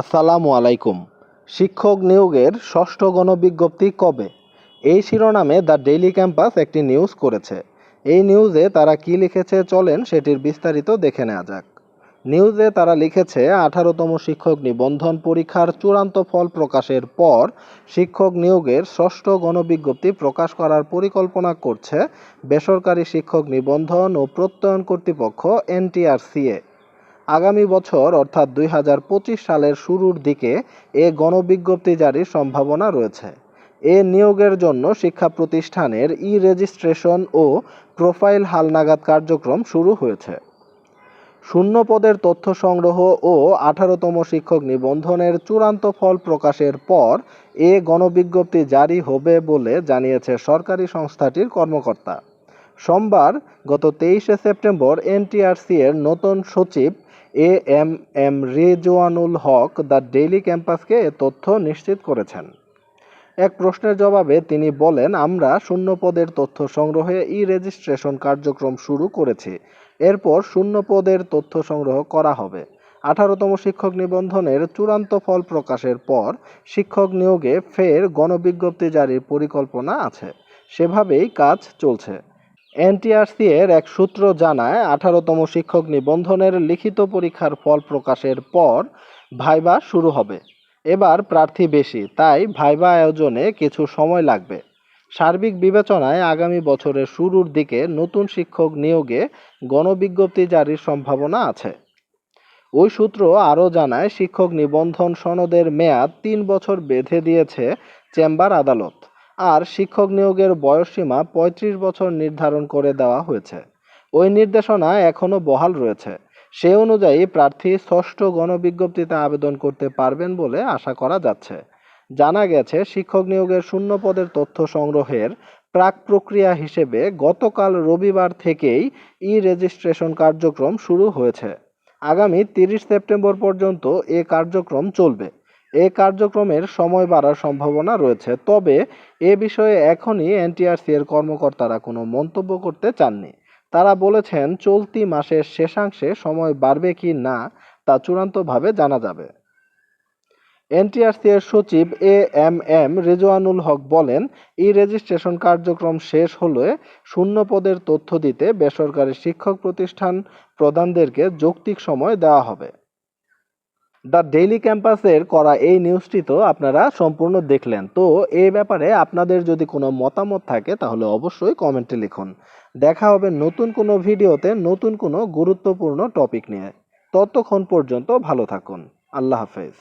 আসসালামু আলাইকুম। শিক্ষক নিয়োগের ষষ্ঠ গণবিজ্ঞপ্তি কবে? এই শিরোনামে দ্য ডেইলি ক্যাম্পাস একটি নিউজ করেছে। এই নিউজে তারা কি লিখেছে চলেন সেটির বিস্তারিত দেখে নেওয়া যাক। নিউজে তারা লিখেছে, আঠারোতম শিক্ষক নিবন্ধন পরীক্ষার চূড়ান্ত ফল প্রকাশের পর শিক্ষক নিয়োগের ষষ্ঠ গণবিজ্ঞপ্তি প্রকাশ করার পরিকল্পনা করছে বেসরকারি শিক্ষক নিবন্ধন ও প্রত্যয়ন কর্তৃপক্ষ, এনটিআরসিএ। আগামী বছর, অর্থাৎ দুই হাজার পঁচিশ সালের শুরুর দিকে এ গণবিজ্ঞপ্তি জারির সম্ভাবনা রয়েছে। এ নিয়োগের জন্য শিক্ষা প্রতিষ্ঠানের ই রেজিস্ট্রেশন ও প্রোফাইল হালনাগাদ কার্যক্রম শুরু হয়েছে। শূন্য পদের তথ্য সংগ্রহ ও আঠারোতম শিক্ষক নিবন্ধনের চূড়ান্ত ফল প্রকাশের পর এ গণবিজ্ঞপ্তি জারি হবে বলে জানিয়েছে সরকারি সংস্থাটির কর্মকর্তা। সোমবার গত তেইশে সেপ্টেম্বর এনটিআরসি এর নতুন সচিব A M M Rezwanul Haque the daily ক্যাম্পাসকে তথ্য নিশ্চিত করেছেন। এক প্রশ্নের জবাবে তিনি বলেন, আমরা শূন্য পদের তথ্য সংগ্রহে ই রেজিস্ট্রেশন কার্যক্রম শুরু করেছি। এরপর শূন্য পদের তথ্য সংগ্রহ করা হবে। আঠারোতম শিক্ষক নিবন্ধনের চূড়ান্ত ফল প্রকাশের পর শিক্ষক নিয়োগে ফের গণবিজ্ঞপ্তি জারির পরিকল্পনা আছে। সেভাবেই কাজ চলছে। এনটিআরসি এর এক সূত্র জানায়, আঠারোতম শিক্ষক নিবন্ধনের লিখিত পরীক্ষার ফল প্রকাশের পর ভাইবা শুরু হবে। এবার প্রার্থী বেশি, তাই ভাইবা আয়োজনে কিছু সময় লাগবে। সার্বিক বিবেচনায় আগামী বছরের শুরুর দিকে নতুন শিক্ষক নিয়োগে গণবিজ্ঞপ্তি জারির সম্ভাবনা আছে। ওই সূত্র আরও জানায়, শিক্ষক নিবন্ধন সনদের মেয়াদ তিন বছর বেঁধে দিয়েছে চেম্বার আদালত। আর শিক্ষক নিয়োগের বয়সসীমা পঁয়ত্রিশ বছর নির্ধারণ করে দেওয়া হয়েছে। ওই নির্দেশনা এখনও বহাল রয়েছে। সে অনুযায়ী প্রার্থী ষষ্ঠ গণবিজ্ঞপ্তিতে আবেদন করতে পারবেন বলে আশা করা যাচ্ছে। জানা গেছে, শিক্ষক নিয়োগের শূন্য পদের তথ্য সংগ্রহের প্রাক প্রক্রিয়া হিসেবে গতকাল রবিবার থেকেই ই রেজিস্ট্রেশন কার্যক্রম শুরু হয়েছে। আগামী তিরিশ সেপ্টেম্বর পর্যন্ত এ কার্যক্রম চলবে। এ কার্যক্রমের সময় বাড়ার সম্ভাবনা রয়েছে। তবে এ বিষয়ে এখনই এনটিআরসি এর কর্মকর্তারা কোনো মন্তব্য করতে চাননি। তারা বলেছেন, চলতি মাসের শেষাংশে সময় বাড়বে কি না তা চূড়ান্তভাবে জানা যাবে। এনটিআরসি এর সচিব A M M Rezwanul Haque বলেন, ই রেজিস্ট্রেশন কার্যক্রম শেষ হলে শূন্য পদের তথ্য দিতে বেসরকারি শিক্ষক প্রতিষ্ঠান প্রধানদেরকে যৌক্তিক সময় দেওয়া হবে। দ্য ডেইলি ক্যাম্পাসের করা এই নিউজটি তো আপনারা সম্পূর্ণ দেখলেন। তো এই ব্যাপারে আপনাদের যদি কোনো মতামত থাকে, তাহলে অবশ্যই কমেন্টে লিখুন। দেখা হবে নতুন কোনো ভিডিওতে নতুন কোনো গুরুত্বপূর্ণ টপিক নিয়ে। ততক্ষণ পর্যন্ত ভালো থাকুন। আল্লাহ হাফেজ।